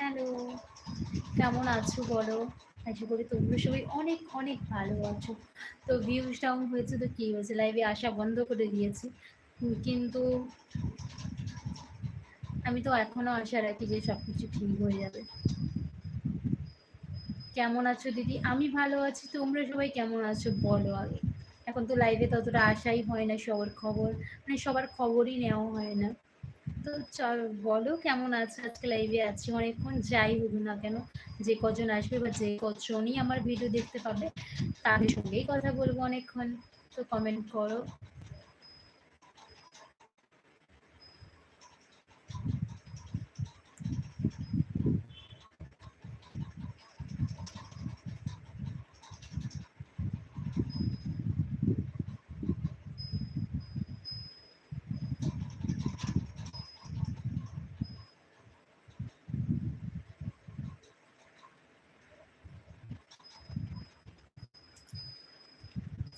Hello. কেমন আছো বলো? আশা করি তোমরা সবাই অনেক অনেক ভালো আছো। তো ভিউজ ডাউন হয়েছে তো কী হয়েছে? লাইভে আসা বন্ধ করে দিয়েছি। কিন্তু আমি তো এখনও আশা রাখি যে সব কিছু ঠিক হয়ে যাবে। কেমন আছো দিদি? আমি ভালো আছি। তোমরা সবাই কেমন আছো বলো আগে। এখন তো লাইভে ততটা আশাই হয় না সবার খবর। মানে সবার খবরই নেওয়া হয় না। তো চল, বলো কেমন আছে? আজকে লাইভে আছি অনেকক্ষণ, যাই হোক না কেন, যে কজন আসবে বা যে কজনই আমার ভিডিও দেখতে পাবে, তাদের সঙ্গেই কথা বলব অনেকক্ষণ। তো কমেন্ট করো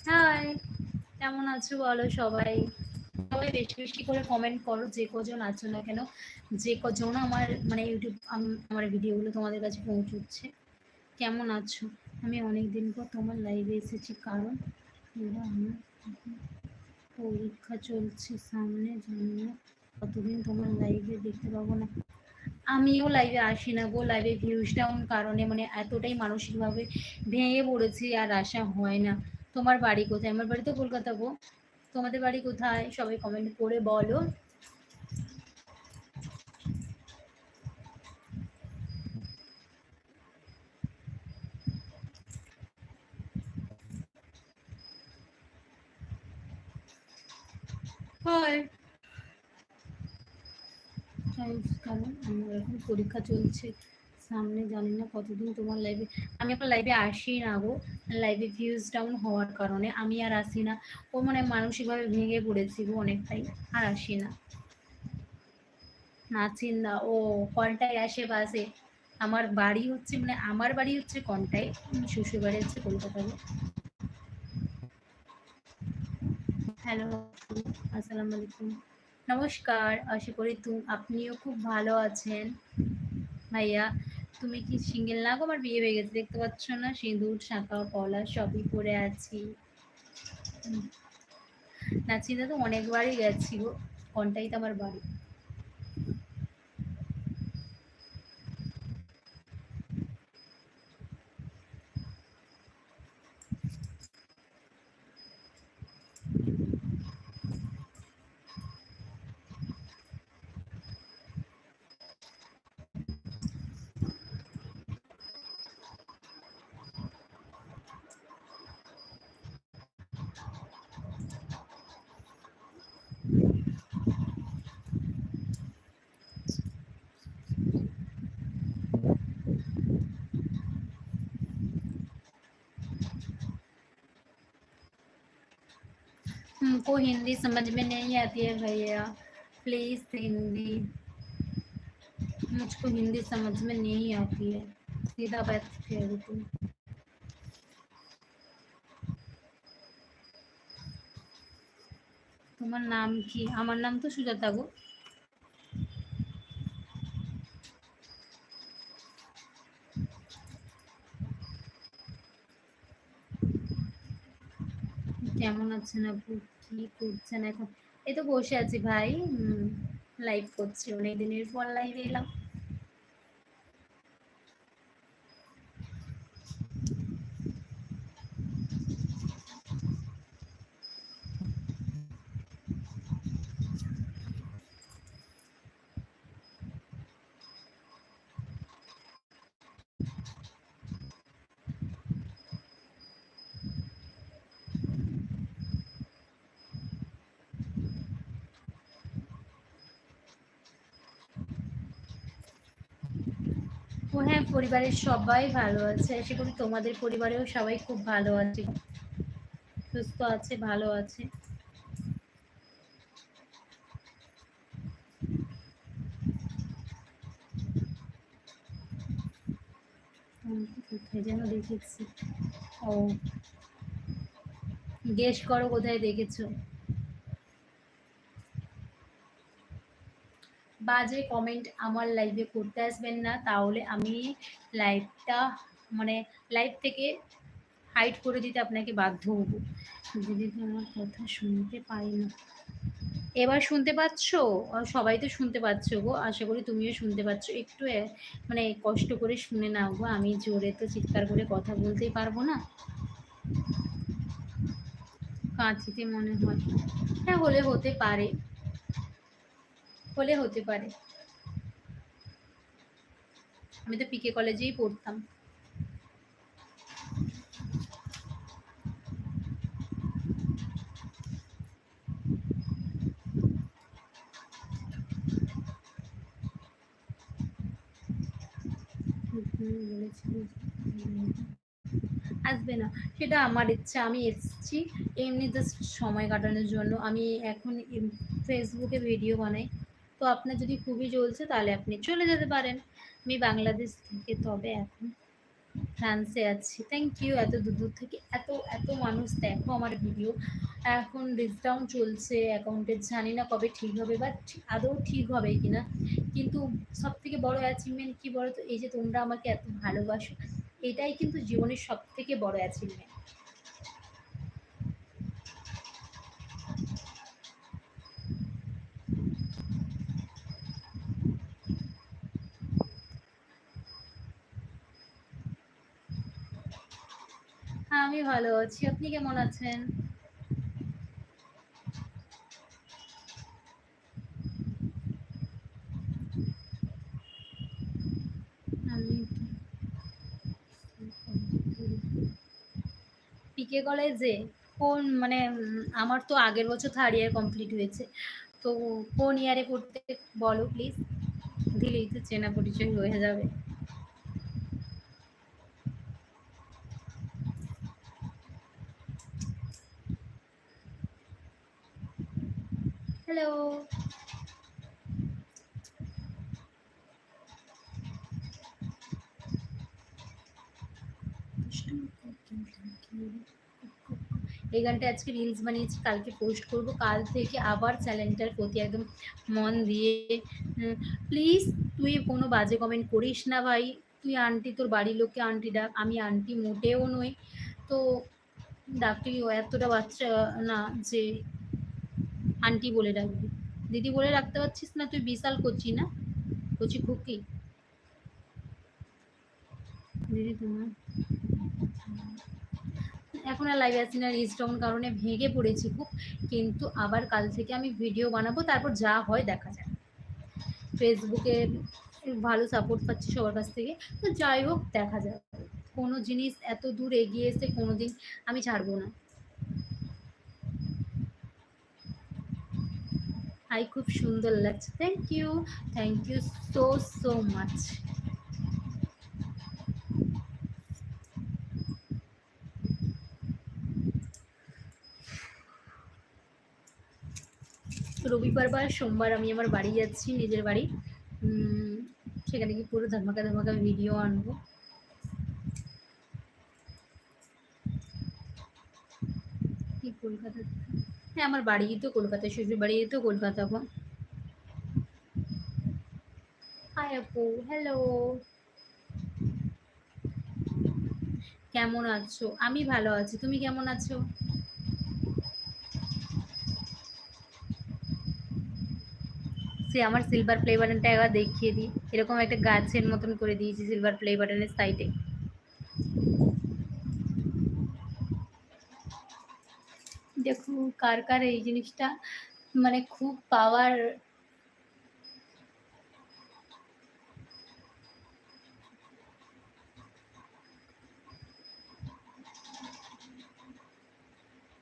হাই কেমন আছো বলো সবাই? সবাই বেশি বেশি করে কমেন্ট করো যে কজন আছো না কেন। যে কজন আমার মানে ইউটিউব আমার ভিডিওগুলো তোমাদের কাছে পৌঁছচ্ছে। কেমন আছো? আমি অনেক দিন পর তোমার লাইভে এসেছি, কারণ আমার পরীক্ষা চলছে সামনে জানি কতদিন তোমার লাইভে দেখতে পাবো না। আমিও লাইভে আসি না গো লাইভে ভিউজ ডাউন কারণে মানে এতটাই মানসিকভাবে ভেঙে পড়েছি আর আসা হয় না। তোমার বাড়ি কোথায়? আমার বাড়ি তো কলকাতা গো। তোমাদের বাড়ি কোথায়? সবাই কমেন্ট করে বলো। এখন পরীক্ষা চলছে। সামনে জানি না কতদিন তোমার লাইভে আমি এখন লাইভে আসি না গো। লাইভে ভিউজ ডাউন হওয়ার কারণে আমি আর আসি না। ও মানে মানসিকভাবে ভেঙে পড়েছি গো অনেকটাই, আর আসি না। নাচিন না ও কনটাই আশেপাশে আমার বাড়ি হচ্ছে মানে আমার বাড়ি হচ্ছে কনটাই শ্বশুর বাড়ি হচ্ছে কলকাতায় হ্যালো আসসালামু আলাইকুম। নমস্কার, আশা করি তুমি আপনিও খুব ভালো আছেন। ভাইয়া তুমি কি সিঙ্গেল না আমার বিয়ে হয়ে গেছে, দেখতে পাচ্ছ না? সিঁদুর শাঁখা কলা সবই পরে আছি। নাচিতে তো অনেকবারই গেছি গো, কোনটাই তো আমার বাড়ি? हिंदी समझ में नहीं आती है भैया प्लीज़ हिंदी मुझको हिंदी समझ में नहीं आती है सीधा बात कह तुम তোমার নাম কি আমার নাম তো সুজাতা গো কেমন না কি করছেন এখন? এই তো বসে আছি ভাই লাইভ করছি অনেক দিনের পর লাইভ এলাম। হ্যাঁ পরিবারের সবাই ভালো আছে। আশা করি তোমাদের পরিবারেও সবাই খুব ভালো আছে। সুস্থ আছে, ভালো আছে। কোথায় যেন দেখেছি। ও, গেস করো কোথায় দেখেছ। বাজে কমেন্ট আমার লাইভে করতে আসবেন না। তাহলে আমি লাইভটা মানে লাইভ থেকে হাইড করে দিতে আপনাকে বাধ্য হব। দিদি আমার কথা শুনতে পাই না। এবার শুনতে পাচ্ছ? সবাই তো শুনতে পাচ্ছ গো। আশা করি তুমিও শুনতে পাচ্ছ। একটু মানে কষ্ট করে শুনে নাও গো। আমি জোরে তো চিৎকার করে কথা বলতেই পারব না। কাঁচিতে মনে হয়। হ্যাঁ হলে হতে পারে। হলে হতে পারে। আমি তো পিকে কলেজেই পড়তাম। আসবে না। সেটা আমার ইচ্ছা, আমি এসেছি। এমনি জাস্ট সময় কাটানোর জন্য। আমি এখন ফেসবুকে ভিডিও বানাই। তো আপনার যদি খুবই চলছে তাহলে আপনি চলে যেতে পারেন। আমি বাংলাদেশ থেকে তবে এখন ফ্রান্সে আছি। থ্যাংক ইউ এত দূর দূর থেকে এত এত মানুষ দেখো আমার ভিডিও এখন ডিসকাউন্ট চলছে অ্যাকাউন্টের জানি না কবে ঠিক হবে বা আদৌ ঠিক হবে কি না কিন্তু সব থেকে বড় অ্যাচিভমেন্ট কী বলো তো এই যে তোমরা আমাকে এত ভালোবাসো, এটাই কিন্তু জীবনের সব থেকে বড় অ্যাচিভমেন্ট আমি ভালো আছি। আপনি কেমন আছেন? পিকে কলেজে কোন মানে আমার তো আগের বছর থার্ড ইয়ার কমপ্লিট হয়েছে। তো কোন ইয়ারে পড়তে বলো প্লিজ দিলেই তো চেনা পরিচয় হয়ে যাবে। হ্যালো এই গানটা আজকে রিলস বানিয়েছি, কালকে পোস্ট করব। কাল থেকে আবার চ্যানেলটার প্রতি একদম মন দিয়ে। প্লিজ তুই কোনো বাজে কমেন্ট করিস না ভাই। তুই আন্টি তোর বাড়ির লোককে আন্টি ডাক। আমি আন্টি মোটেও নই। তো ডাকটি এতটা বাচ্চা না যে আন্টি বলে ডাকবি। দিদি বলে রাখতে পারছিস না, তুই বিশাল করছি না? করছি খুকি। দিদি, তোমার? এখন আর লাইভ আসি না রিস্টন কারণে ভেঙে পড়েছি খুব, কিন্তু আবার কাল থেকে আমি ভিডিও বানাবো, তারপর যা হয় দেখা যায় ফেসবুকে ভালো সাপোর্ট পাচ্ছি সবার কাছ থেকে, তো যাই হোক, দেখা যায় কোনো জিনিস এত দূর এগিয়ে এসে কোনো দিন আমি ছাড়বো না। হাই খুব সুন্দর লাগছে। Thank you thank you so so much রবিবার বা সোমবার আমি আমার বাড়ি যাচ্ছি, নিজের বাড়ি। সেখানে কি পুরো ধামাকা ধামাকা ভিডিও আনব। কলকাতা হ্যাঁ আমার বাড়ি তো কলকাতা, শ্বশুর বাড়ি তো কলকাতা এখন হাই আপু হ্যালো কেমন আছো? আমি ভালো আছি, তুমি কেমন আছো? সে আমার সিলভার প্লে বাটনটা একবার দেখিয়ে দিই। এরকম একটা গাছের মতন করে দিয়েছি সিলভার প্লে বাটনের সাইডে দেখো কার কার এই জিনিসটা মানে খুব পাওয়ার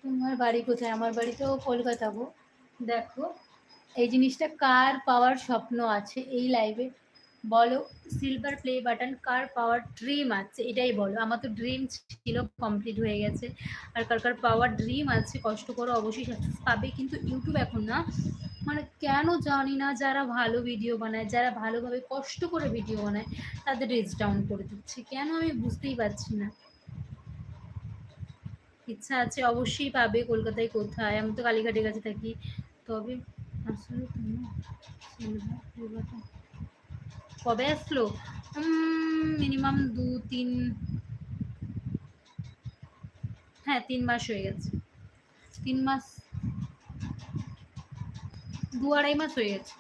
তোমার বাড়ি কোথায়? আমার বাড়ি তো কলকাতা গো। দেখো, এই জিনিসটা কার পাওয়ার স্বপ্ন আছে এই লাইভে বলো সিলভার প্লে বাটন কার পাওয়ার ড্রিম আছে, এটাই বলো। আমার তো ড্রিম ছিল কমপ্লিট হয়ে গেছে। আর কার কার পাওয়ার ড্রিম আছে, কষ্ট করে, অবশ্যই সাকসেস পাবে। কিন্তু ইউটিউব এখন না মানে কেন জানি না, যারা ভালো ভিডিও বানায়, যারা ভালোভাবে কষ্ট করে ভিডিও বানায়, তাদের রিচ ডাউন করে দিচ্ছে। কেন আমি বুঝতেই পারছি না। ইচ্ছা আছে, অবশ্যই পাবে, কলকাতায় কোথায়? আমি তো কালীঘাটের কাছে থাকি। তবে আসলে কবে আসলো? মিনিমাম দু, তিন হ্যাঁ তিন মাস হয়ে গেছে। তিন মাস, দু আড়াই মাস হয়ে গেছে।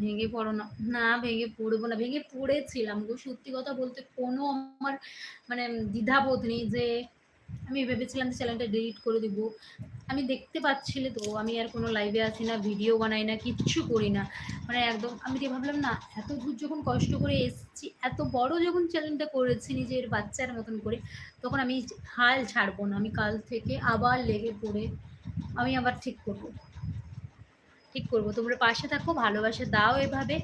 ভেঙে পড়ো না। না, ভেঙে পড়ব না। ভেঙে পড়েছিলাম গো। সত্যি কথা বলতে কোনো আমার মানে দ্বিধাবোধ নেই যে আমি ভেবেছিলাম যে চ্যানেলটা ডিলিট করে দিব। আমি দেখতে পাচ্ছিলে তো, আমি আর কোনো লাইভে আসি না ভিডিও বানাই না, কিচ্ছু করি না। মানে একদম, আমি যে ভাবলাম, না, এত দূর যখন কষ্ট করে এসেছি, এত বড় যখন চ্যানেলটা করেছি নিজের বাচ্চার মতন করে, তখন আমি হাল ছাড়বো না। আমি কাল থেকে আবার লেগে পড়ে, আমি আবার ঠিক করব। ঠিক করব। তোমরা পাশে থাকো, ভালোবাসা দাও এভাবে।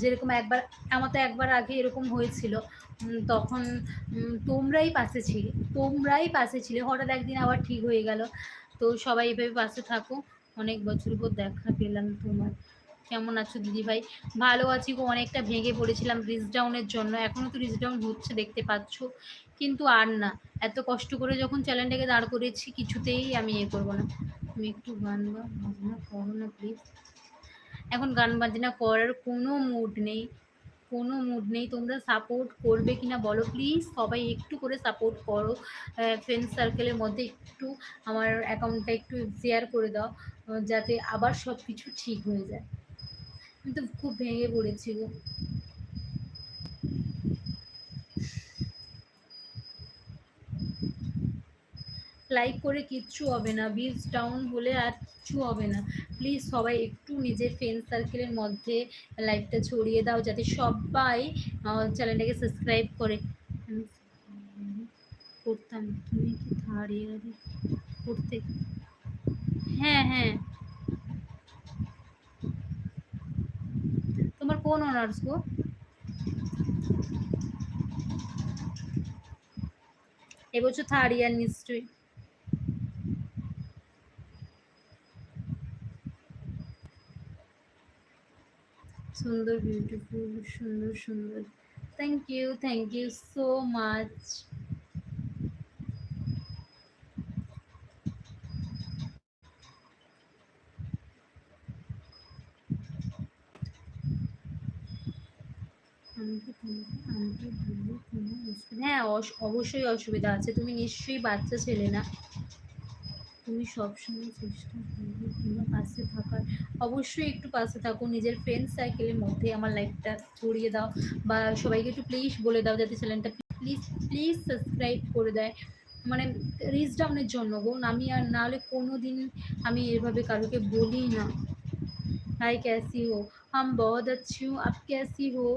যেরকম একবার, আমার তো একবার আগে এরকম হয়েছিল। তখন তোমরাই পাশে ছিলে, তোমরাই পাশে ছিলে। হঠাৎ একদিন আবার ঠিক হয়ে গেল। তো সবাই এভাবে পাশে থাকো। অনেক বছর পর দেখা পেলাম তোমার। কেমন আছো দিদি ভাই ভালো আছি গো, অনেকটা ভেঙে পড়েছিলাম রিচ ডাউনের জন্য। এখনও তো রিচ ডাউন হচ্ছে দেখতে পাচ্ছ। কিন্তু আর না, এত কষ্ট করে যখন চ্যানেলটাকে দাঁড় করেছি, কিছুতেই আমি এ করব না। তুমি একটু গান বাজনা করো না প্লিজ এখন গান বাজনা করার কোনো মুড নেই। কোনো মুড নেই। তোমরা সাপোর্ট করবে কি না বলো প্লিজ সবাই একটু করে সাপোর্ট করো। ফ্রেন্ড সার্কেলের মধ্যে একটু আমার অ্যাকাউন্টটা একটু শেয়ার করে দাও যাতে আবার সব কিছু ঠিক হয়ে যায়। আমি তো খুব ভেঙে পড়েছি লাইক করে কিচ্ছু হবে না বিজ ডাউন হলে আর কিচ্ছু হবে না। প্লিজ সবাই একটু নিজের ফ্রেন্ড সার্কেলের মধ্যে লাইভটা ছড়িয়ে দাও, যাতে সবাই চ্যানেলটাকে সাবস্ক্রাইব করে। করতাম, তুমি কি থার্ড ইয়ারে পড়তে? হ্যাঁ হ্যাঁ। তোমার কোন অনার্স গো? এবছর থার্ড ইয়ার নিশ্চয়ই। সুন্দর বিউটিফুল সুন্দর সুন্দর। Thank you thank you so much হ্যাঁ অবশ্যই অসুবিধা আছে। তুমি নিশ্চয়ই বাচ্চা ছেলে না। তুমি সবসময় চেষ্টা করবে কিংবা পাশে থাকার অবশ্যই একটু পাশে থাকো নিজের ফ্রেন্ড সার্কেলের মধ্যে আমার লাইফটা ছড়িয়ে দাও বা সবাইকে একটু প্লিজ বলে দাও যাতে চ্যানেলটা প্লিজ প্লিজ সাবস্ক্রাইব করে দেয় মানে রিচ ডাউনের জন্য গো আমি আর না হলে কোনো দিন আমি এভাবে কারোকে বলি না হাই कैसी हो हम बहुत अच्छी हूँ आप कैसी हो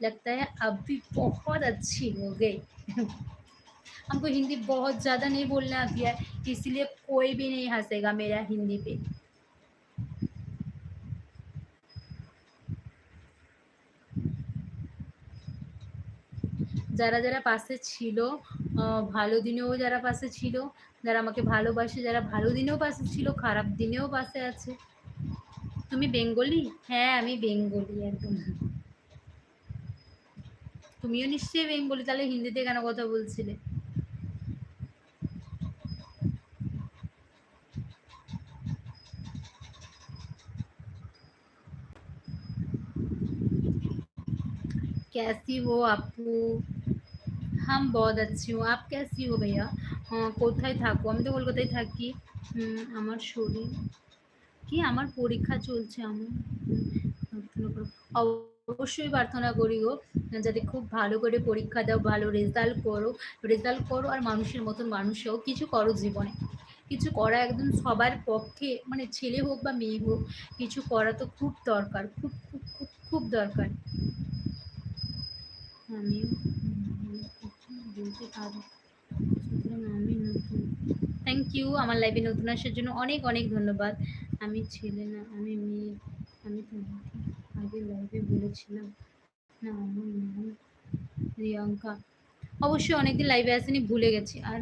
लगता है अब भी बहुत अच्छी हो गई हमको हिंदी बहुत ज़्यादा नहीं बोलना आती है इसलिए कोई भी नहीं हंसेगा मेरा हिंदी पे যারা যারা পাশে ছিল ভালো দিনেও যারা পাশে ছিল যারা আমাকে ভালোবাসে যারা ভালো দিনেও পাশে ছিল খারাপ দিনেও পাশে আছে তুমি বেঙ্গলি হ্যাঁ আমি বেঙ্গলি একদম তুমিও নিশ্চয়ই বেঙ্গলি তাহলে হিন্দিতে কেন কথা বলছিলে कैसी हो আপু হাম बहुत अच्छी हूँ आप कैसी हो भैया কোথায় থাকো আমি তো কলকাতায় থাকি আমার শরীর কি আমার পরীক্ষা চলছে আমার অবশ্যই প্রার্থনা করি গো যাতে খুব ভালো করে পরীক্ষা দাও ভালো রেজাল্ট করো রেজাল্ট করো আর মানুষের মতন মানুষও কিছু করো জীবনে কিছু করা একদম সবার পক্ষে মানে ছেলে হোক বা মেয়ে হোক কিছু করা তো খুব দরকার খুব খুব খুব খুব দরকার আমিও বলতে আমি নতুন থ্যাংক ইউ আমার লাইভে নতুন আসার জন্য অনেক অনেক ধন্যবাদ। আমি ছেলে না, আমি মেয়ে, আমি তোমাকে আগে লাইভে বলেছিলাম। না, আমার নাম প্রিয়াঙ্কা। অবশ্যই অনেকদিন লাইভে আসেনি, ভুলে গেছি। আর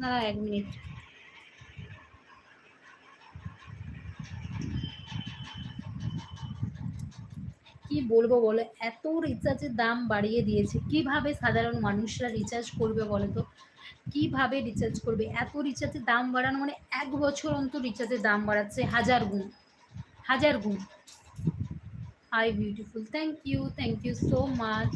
না এক মিনিট কি বলব বলো? এত রিচার্জের দাম বাড়িয়ে দিয়েছে। কীভাবে সাধারণ মানুষরা রিচার্জ করবে বলো তো? কীভাবে রিচার্জ করবে? এত রিচার্জের দাম বাড়ানো মানে এক বছর অন্তর রিচার্জের দাম বাড়াচ্ছে। হাজার গুণ। হাজার গুণ। Hi beautiful thank you thank you so much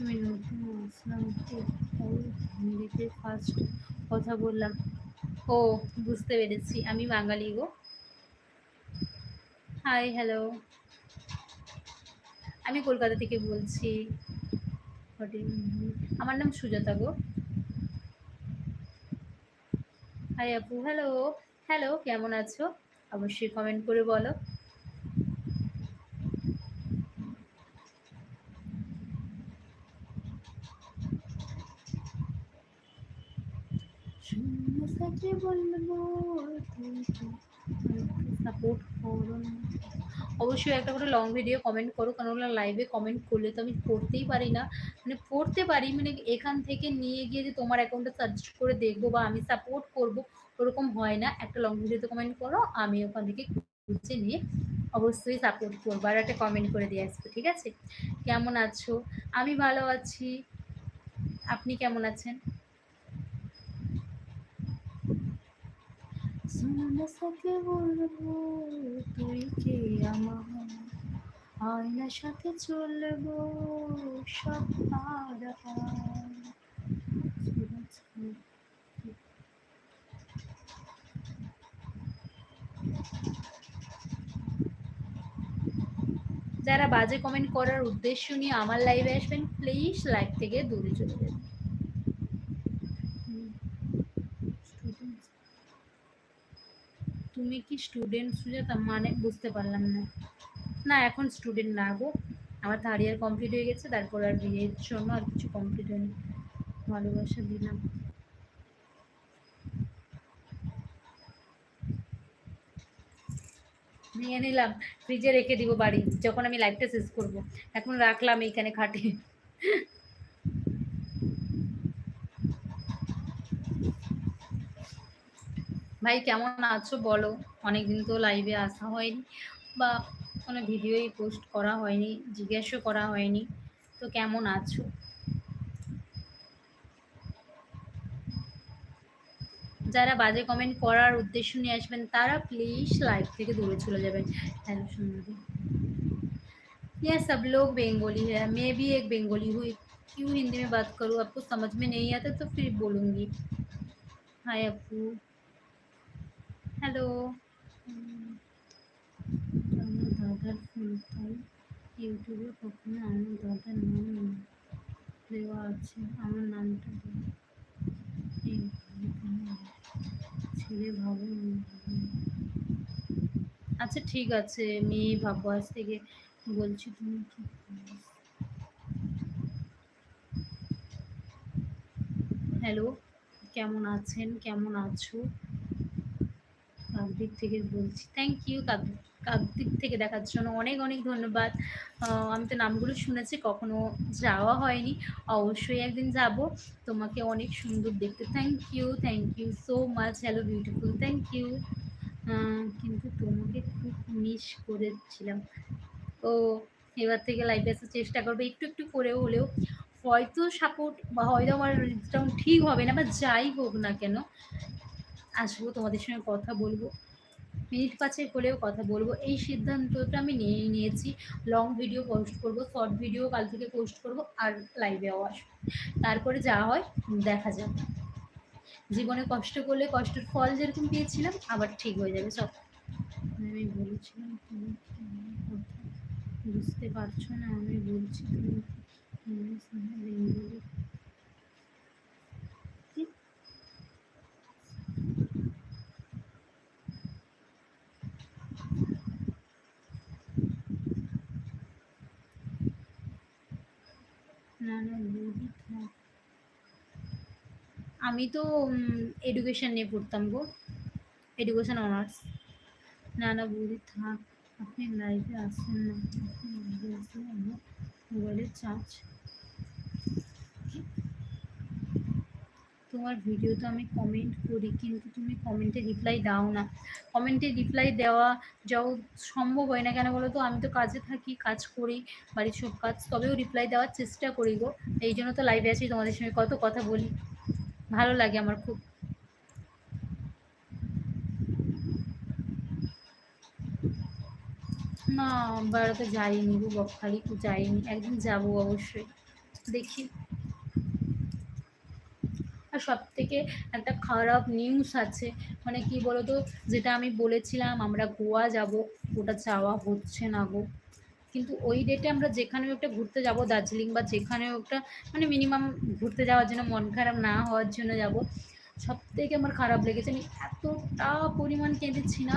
আমি নতুন আসলাম তো তাই হিন্দিতে ফার্স্ট কথা বললাম। ও, বুঝতে পেরেছি। আমি বাঙালি গো। হাই হ্যালো আমি কলকাতা থেকে বলছি। আমার নাম সুজাতা গো। হাই আপু। হ্যালো হ্যালো কেমন আছো? অবশ্যই কমেন্ট করে বলো। সাপোর্ট করো অবশ্যই একটা করে লং ভিডিও কমেন্ট করো, কারণ ওগুলো লাইভে কমেন্ট করলে তো আমি পড়তেই পারি না। মানে পড়তে পারি মানে এখান থেকে নিয়ে গিয়ে যে তোমার অ্যাকাউন্টে সার্চ করে দেখব বা আমি সাপোর্ট করব, ওরকম হয় না। একটা লং ভিডিওতে কমেন্ট করো, আমি ওখান থেকে খুঁজে নিয়ে অবশ্যই সাপোর্ট করব। আর একটা কমেন্ট করে দিয়ে আসব, ঠিক আছে? কেমন আছো? আমি ভালো আছি। আপনি কেমন আছেন? বলব, তুই কে আমার? আয়নার সাথে চলবো, সব পার যারা বাজে কমেন্ট করার উদ্দেশ্য নিয়ে আমার লাইভে আসবেন প্লিজ লাইভ থেকে দূরে চলে যাবেন। তুমি কি স্টুডেন্ট সুজাতা? মানে বুঝতে পারলাম না। না, এখন স্টুডেন্ট না গো। আমার থার্ড ইয়ার কমপ্লিট হয়ে গেছে, তারপর আর বিয়ের জন্য আর কিছু কমপ্লিট হয়নি। ভালোবাসা দিলাম। নিয়ে নিলাম। ফ্রিজে রেখে দিব বাড়ি, যখন আমি লাইফটা শেষ করব। এখন রাখলাম এইখানে খাটে। ভাই কেমন আছো বলো অনেকদিন তো লাইভে আসা হয়নি বা কোনো ভিডিওই পোস্ট করা হয়নি জিজ্ঞাসা করা হয়নি তো কেমন আছো যারা বাজে কমেন্ট করার উদ্দেশ্য নিয়ে আসবেন তারা প্লিজ লাইভ থেকে দূরে চলে যাবেন হ্যালো সুন্দরী ये सब लोग बेंगोली है मैं भी एक बेंगोली हूँ क्यों हिंदी में बात करूँ आपको समझ में नहीं आता तो फिर बोलूँगी हाय अपू হ্যালো। আমার দাদার ফোন ইউটিউবে কখনো আমার দাদার নাম দেওয়া আছে আমার নামটা ছেলে ভাবো আচ্ছা ঠিক আছে। মেয়ে ভাবো, আজ থেকে বলছি তুমি কি হ্যালো, কেমন আছেন? কেমন আছো? কাকদ্বীপ থেকে বলছি। থ্যাংক ইউ কাকদ্বীপ থেকে দেখার জন্য অনেক অনেক ধন্যবাদ। আমি তো নামগুলো শুনেছি, কখনো যাওয়া হয়নি। অবশ্যই একদিন যাব। তোমাকে অনেক সুন্দর দেখতে। Thank you thank you so much hello beautiful thank you কিন্তু তোমাকে খুব মিস করেছিলাম। ও এবার থেকে লাইভে আসার চেষ্টা করবে। একটু একটু করে হলেও হয়তো সাপোর্ট বা হয়তো আমার ঠিক হবে না বা যাই হোক না কেন আসব, তোমাদের সঙ্গে কথা বলব। মিনিট পাঁচে হলেও কথা বলব। এই সিদ্ধান্তটা আমি নিয়ে নিয়েছি। লং ভিডিও পোস্ট করব শর্ট ভিডিও কাল থেকে পোস্ট করব আর লাইভেও আসব। তারপরে যা হয় দেখা যাবে জীবনে কষ্ট করলে কষ্টের ফল যেরকম পেয়েছিলাম, আবার ঠিক হয়ে যাবে। সব আমি বলেছিলাম তুমি বুঝতে পারছ না, আমি বলছি তুমি বেঙ্গলি না না ললিত না আমি তো এডুকেশন নিয়ে পড়তাম গো। এডুকেশন অনার্স না না বুঝি থাক। আপনি লাইভে আসেন না। মোবাইলের চার্জ। তোমার ভিডিওতে আমি কমেন্ট করি, কিন্তু তুমি কমেন্টে রিপ্লাই দাও না। কমেন্টে রিপ্লাই দেওয়া যাও, সম্ভব হয় না কেন বলো তো? আমি তো কাজে থাকি, কাজ করি, বাড়ির সব কাজ, তবেও রিপ্লাই দেওয়ার চেষ্টা করি গো। এই জন্য তো লাইভে আছি, তোমাদের সঙ্গে কত কথা বলি। ভালো লাগে আমার খুব। না বেড়াতে যাইনি গো বকখালি, যাইনি। একদিন যাব অবশ্যই। দেখি। আর সব থেকে একটা খারাপ নিউজ আছে। মানে কি বলতো? যেটা আমি বলেছিলাম, আমরা গোয়া যাব, ওটা যাওয়া হচ্ছে না গো। কিন্তু ওই ডেটে আমরা যেখানেও একটা ঘুরতে যাব, দার্জিলিং বা যেখানেও একটা মানে মিনিমাম ঘুরতে যাওয়ার জন্য মন খারাপ না হওয়ার জন্য যাব। সব থেকে আমার খারাপ লেগেছে, আমি এতটা পরিমাণ কেঁদেছি না,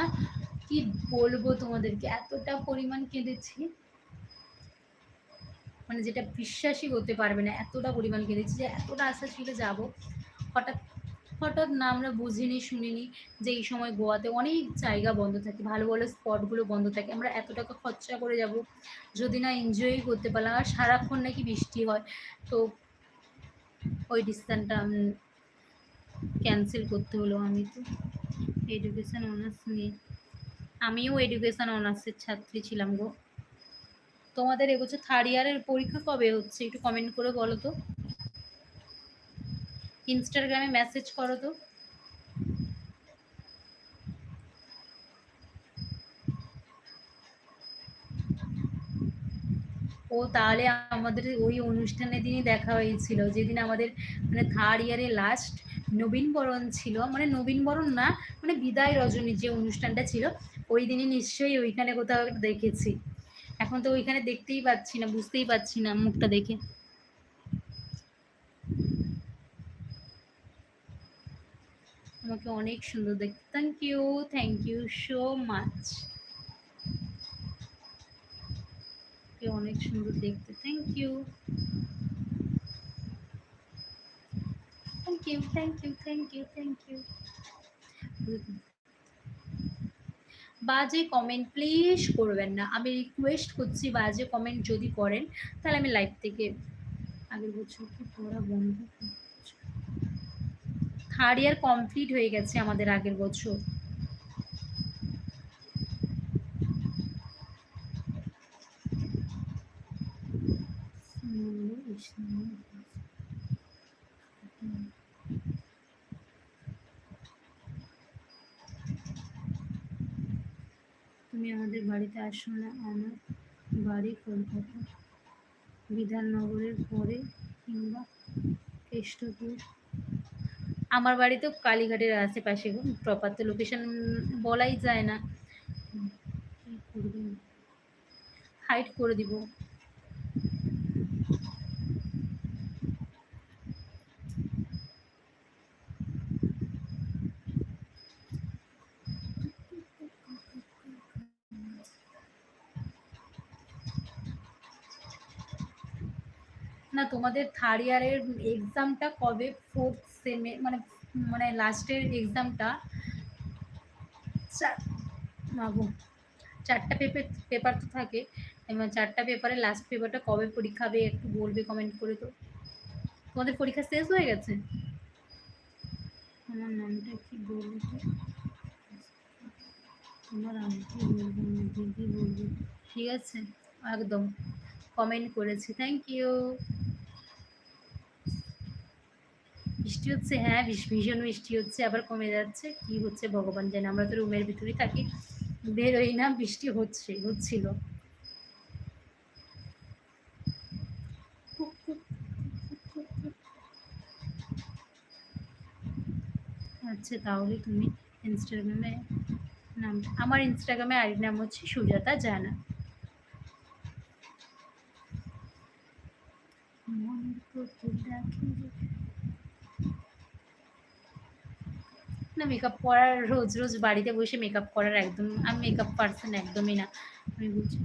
কি বলব তোমাদেরকে? এতটা পরিমাণ কেঁদেছি মানে যেটা বিশ্বাসই করতে পারবে না, এতটা পরিমাণ কেঁদেছি যে এতটা আশা ছিল যাব। হঠাৎ হঠাৎ না আমরা বুঝিনি, শুনিনি যে এই সময় গোয়াতে অনেক জায়গা বন্ধ থাকে, ভালো ভালো স্পটগুলো বন্ধ থাকে। আমরা এত টাকা খরচা করে যাব যদি না এনজয়ই করতে পারলাম। আর সারাক্ষণ নাকি বৃষ্টি হয়। তো ওই ডিসিশানটা ক্যান্সেল করতে হলো আমি তো। এডুকেশান অনার্স নিয়ে। আমিও এডুকেশান অনার্সের ছাত্রী ছিলাম গো। তোমাদের এবছর থার্ড ইয়ারের পরীক্ষা কবে হচ্ছে? একটু কমেন্ট করে বলো তো। ইনস্টাগ্রামে মেসেজ করো তো। ও তাহলে আমাদের ওই অনুষ্ঠানের দিনই দেখা হয়েছিল, যেদিন আমাদের মানে থার্ড ইয়ারে লাস্ট নবীনবরণ ছিল। মানে নবীনবরণ না মানে বিদায় রজনী যে অনুষ্ঠানটা ছিল, ওই দিনই নিশ্চয়ই ওইখানে কোথাও দেখেছি। এখন তো ওইখানে দেখতেই পাচ্ছি না, বুঝতেই পাচ্ছি না মুখটা দেখে। আমাকে অনেক সুন্দর দেখতে thank you thank you so much অনেক সুন্দর দেখতে thank you thank you thank you thank you thank you বাজে কমেন্ট প্লিজ করবেন না। আমি রিকোয়েস্ট করছি বাজে কমেন্ট যদি করেন, তাহলে আমি লাইভ থেকে আগের বছর কি পড়া বন্ধ থার্ড ইয়ার কমপ্লিট হয়ে গেছে আমাদের আগের বছর। তুমি আমাদের বাড়িতে আসো না, আমার বাড়ি কলকাতা। বিধাননগরের পরে কিংবা কেষ্টপুর। আমার বাড়ি তো কালীঘাটের আশেপাশে প্রপার তো লোকেশন বলাই যায় না। হাইট করে দিব। তোমাদের থার্ড ইয়ারের এক্সামটা কবে? ফোর্থ সেমে মানে মানে লাস্টের এক্সামটা মাগো চারটা পেপার পেপার তো থাকে। এবার চারটা পেপারে লাস্ট পেপারটা কবে পরীক্ষা হবে একটু বলবে কমেন্ট করে তো। তোমাদের পরীক্ষা শেষ হয়ে গেছে? আমার নামটা কি বলব তোমার আন্টি বলব দিদি বলব। ঠিক আছে একদম। কমেন্ট করেছি। থ্যাংক ইউ বৃষ্টি হচ্ছে হ্যাঁ ভীষণ বৃষ্টি হচ্ছে, আবার কমে যাচ্ছে। কি হচ্ছে ভগবান জানে, আমরা তো রুমের ভিতরেই থাকি। বেরোই না, বৃষ্টি হচ্ছে, হচ্ছিল। আচ্ছা তাহলে তুমি ইনস্টাগ্রামে নাম, আমার ইনস্টাগ্রামে আরেক নাম হচ্ছে সুজাতা জানা। মনের না মেকআপ করার রোজ রোজ বাড়িতে বসে মেকআপ করার একদম, আমি মেকআপ পার্সন একদমই না। আমি বলছি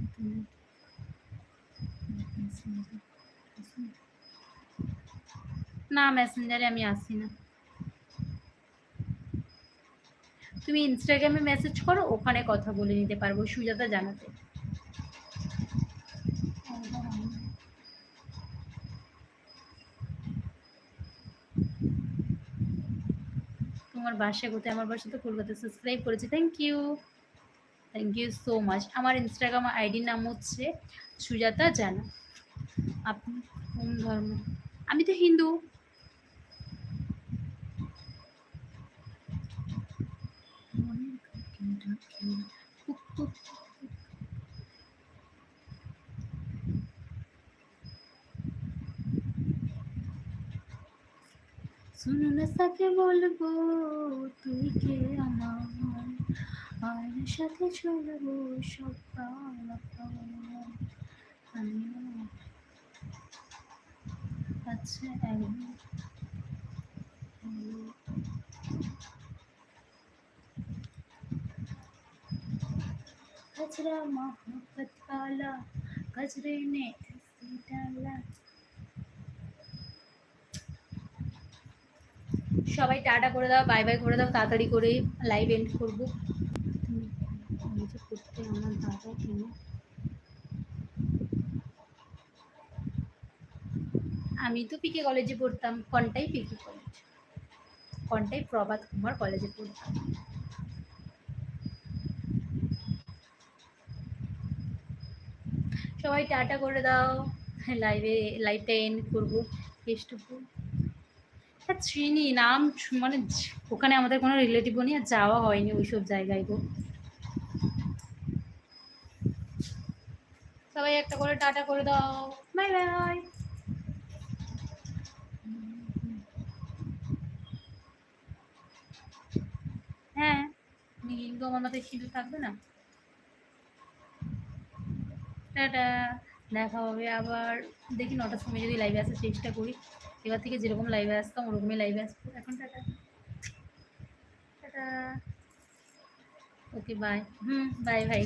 না মেসেঞ্জারে আমি আসি না। তুমি ইনস্টাগ্রামে মেসেজ করো, ওখানে কথা বলে নিতে পারব সুজাতা জানাতে। তোমার বাসা কোথায়? আমার বাসা তো কলকাতা সাবস্ক্রাইব করেছি। Thank you thank you so much আমার ইনস্টাগ্রাম আইডির নাম হচ্ছে সুজাতা জানা। আপনি কোন ধর্ম? আমি তো হিন্দু। শুনো না সাথে বলবো তুই কে আমার আর সাথে চলবো সকাল আমি আচ্ছা একদম गजरा मोहब्बत वाला गजरे ने ऐसे डाला সবাই টাটা করে দাও বাই বাই করে দাও তাড়াতাড়ি করে লাইভ এন্ড করব। আমি করতে আমার দাদা কেন। আমি তো পিকে কলেজে পড়তাম কনটাই পিকে কলেজ কনটাই প্রভাত কুমার কলেজে পড়তাম? সবাই টাটা করে দাও লাইভে লাইভটা এন্ড করব। কেষ্টপুর হ্যাঁ চিনি, নাম মানে ওখানে আমাদের কোনো রিলেটিভও আর যাওয়া হয়নি ওইসব জায়গায় গো। সবাই একটা করে টাটা করে দাও। Bye bye. হ্যাঁ কিন্তু আমার মাথায় সিঁদুর থাকবে না। টাটা, দেখা হবে আবার। দেখি নটার সময় যদি লাইভে আসার চেষ্টা করি। এবার থেকে যেরকম লাইভে আসতাম, ওরকমই লাইভে আসব। এখন tata. Tata. Okay bye hmm bye ভাই